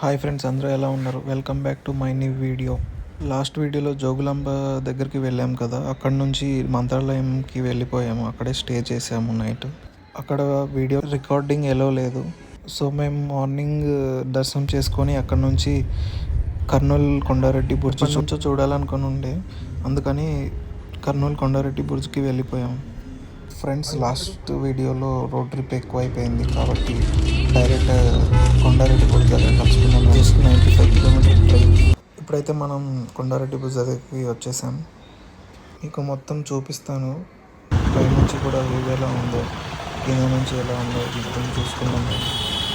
Hi friends అందరూ ఎలా ఉన్నారు? Welcome back to my new video last వీడియోలో జోగులాంబ దగ్గరికి వెళ్ళాం కదా అక్కడ నుంచి మంత్రాలయంకి వెళ్ళిపోయాము. అక్కడే స్టే చేసాము నైట్. అక్కడ వీడియో రికార్డింగ్ ఎలా లేదు. సో మేము మార్నింగ్ దర్శనం చేసుకొని అక్కడ నుంచి కర్నూలు కొండారెడ్డి బుర్జ్ చూడాలనుకుని ఉండే. అందుకని కర్నూలు కొండారెడ్డి బుర్జ్కి వెళ్ళిపోయాం. ఫ్రెండ్స్ లాస్ట్ వీడియోలో రోడ్ ట్రిప్ ఎక్కువైపోయింది కాబట్టి డైరెక్ట్ కొండారెడ్డి బుజ్ దగ్గర కలుసుకున్నాం. Just ninety five kilometer drive ఇప్పుడైతే మనం కొండారెడ్డి బుజ్ దగ్గరికి వచ్చేసాం. మీకు మొత్తం చూపిస్తాను. పై నుంచి కూడా వ్యూ ఎలా ఉందో కింద నుంచి ఎలా ఉందో మొత్తం చూసుకున్నాం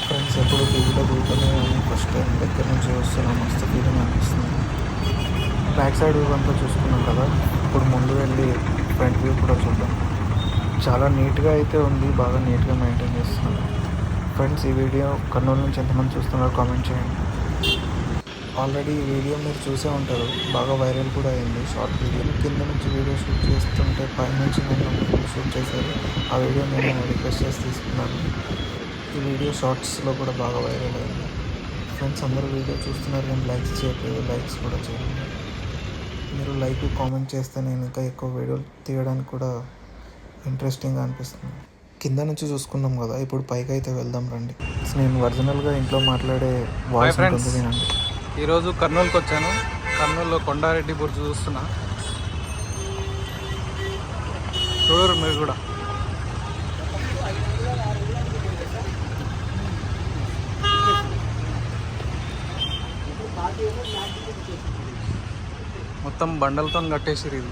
ఫ్రెండ్స్ ఎప్పుడు టీవీలో చూడటమే ఫస్ట్ టైం దగ్గర నుంచి వస్తున్నాం. మస్తు ఫీలింగ్ అనిపిస్తుంది. బ్యాక్ సైడ్ వ్యూ అంతా చూసుకున్నాం కదా. ఇప్పుడు ముందు వెళ్ళి ఫ్రంట్ వ్యూ కూడా చూద్దాం. చాలా నీట్గా అయితే ఉంది. బాగా నీట్గా మెయింటైన్ చేస్తున్నారు. ఫ్రెండ్స్ ఈ వీడియో కర్నూలు నుంచి ఎంతమంది చూస్తున్నారో కామెంట్ చేయండి. ఆల్రెడీ ఈ వీడియో మీరు చూసే ఉంటారు. బాగా వైరల్ కూడా అయింది. షార్ట్ వీడియో కింద నుంచి వీడియో షూట్ చేస్తుంటే పై నుంచి నేను షూట్ చేశారు. ఆ వీడియో నేను రిక్వెస్ట్ చేసి తీసుకున్నాను. ఈ వీడియో షార్ట్స్లో కూడా బాగా వైరల్ అయింది. ఫ్రెండ్స్ అందరూ వీడియో చూస్తున్నారు కానీ లైక్స్ చేయట్లేదు. లైక్స్ కూడా చేయండి మీరు లైక్ కామెంట్ చేస్తే నేను ఇంకా ఎక్కువ వీడియోలు తీయడానికి కూడా ఇంట్రెస్టింగ్గా అనిపిస్తుంది. కింద నుంచి చూసుకున్నాం కదా ఇప్పుడు పైకి అయితే వెళ్దాం రండి. నేను ఒరిజినల్గా ఇంట్లో మాట్లాడే వాయిస్ వినండి. ఈరోజు కర్నూలుకి వచ్చాను. కర్నూలులో కొండారెడ్డి బుర్జ్ చూస్తున్నా. చూడరు మీరు కూడా. మొత్తం బండలతో కట్టేసిరు ఇది.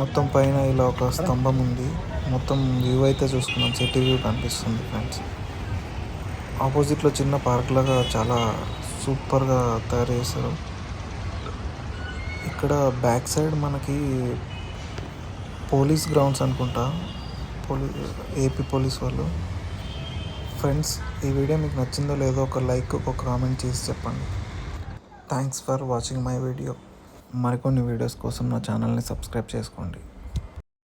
మొత్తం పైన ఇలా ఒక స్తంభం ఉంది. మొత్తం వ్యూ అయితే చూసుకున్నాం సిటీ వ్యూ కనిపిస్తుంది ఫ్రెండ్స్. ఆపోజిట్లో చిన్న పార్క్ లాగా చాలా సూపర్గా తయారు చేశారు. ఇక్కడ బ్యాక్ సైడ్ మనకి పోలీస్ గ్రౌండ్స్ అనుకుంటా. పోలీ ఏపీ పోలీస్ వాళ్ళు. ఫ్రెండ్స్ ఈ వీడియో మీకు నచ్చిందో లేదో ఒక లైక్ ఒక కామెంట్ చేసి చెప్పండి. Thanks for watching my video. మరికొన్ని వీడియోస్ కోసం నా ఛానల్ని సబ్స్క్రైబ్ చేసుకోండి.